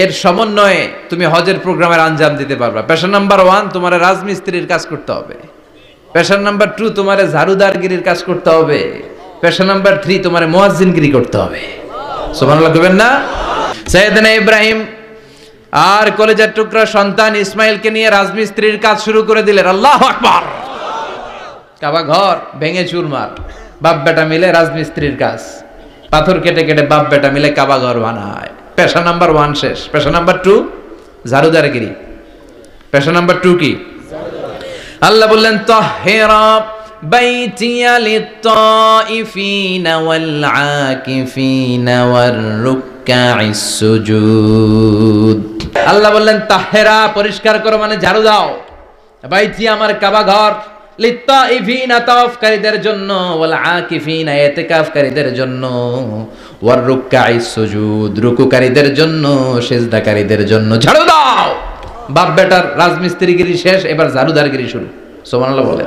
এর সমন্বয়ে তুমি হজের প্রোগ্রামের আঞ্জাম দিতে পারবা। পেশা নাম্বার ওয়ান তোমার রাজমিস্ত্রির কাজ করতে হবে। পেশা নাম্বার টু তোমার ঝাড়ুদারগিরির কাজ করতে হবে। পেশা নাম্বার থ্রি তোমার মোয়াজিনগিরি করতে হবে। সুবহানাল্লাহ করবেন না? সৈয়দনা ইব্রাহিম আর কলেজের টুকরা সন্তান ইসমাইলকে নিয়ে রাজমিস্ত্রির কাজ শুরু করে দিলেন। আল্লাহ আকবার! কাবা ঘর ভেঙে চুরমার। বাপ বেটা মিলে রাজমিস্ত্রির কাজ। পাথর কেটে কেটে বাপ বেটা মিলে কাবা ঘর বানায়। পেশা নাম্বার ওয়ান শেষ। পেশা নাম্বার টু ঝাড়ুদারগিরি পেশা নাম্বার টু কি? আল্লাহ বললেন, তাহেরা আল্লাহ বললেন, তাহেরা, পরিষ্কার করো মানে ঝাড়ু দাও। বাইতি আমার কাবা ঘর লিত্তাইফিনা তাওয়াফকারীদের জন্য, ওয়াল আকিফিনা ইতিকাফকারীদের জন্য, ওয়ার রুকআইস সুজুদ, রুকুকারীদের জন্য, সেজদাকারীদের জন্য। ঝাড়ু দাও! বাপ বেটার রাজমিস্ত্রিগিরি শেষ, এবার ঝাড়ুদারগিরি শুরু। সুবহানাল্লাহ বলেন।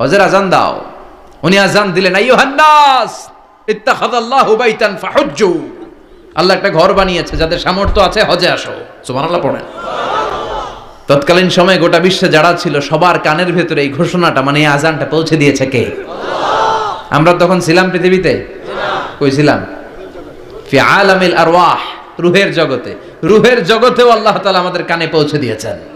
হজের আজান দাও। উনি আজান দিলেন আল্লাহ একটা ঘর বানিয়েছে, যাদের সামর্থ্য আছে, হজে আসো। পড়েন। তৎকালীন সময়ে গোটা বিশ্বে যারা ছিল, সবার কানের ভেতরে এই ঘোষণাটা মানে আজানটা পৌঁছে দিয়েছে কে? আমরা তখন ছিলাম পৃথিবীতে? কই ছিলাম? ফি আলামিল আরওয়াহ, রুহের জগতে। রুহের জগতেও আল্লাহ তাআলা আমাদের কানে পৌঁছে দিয়েছেন।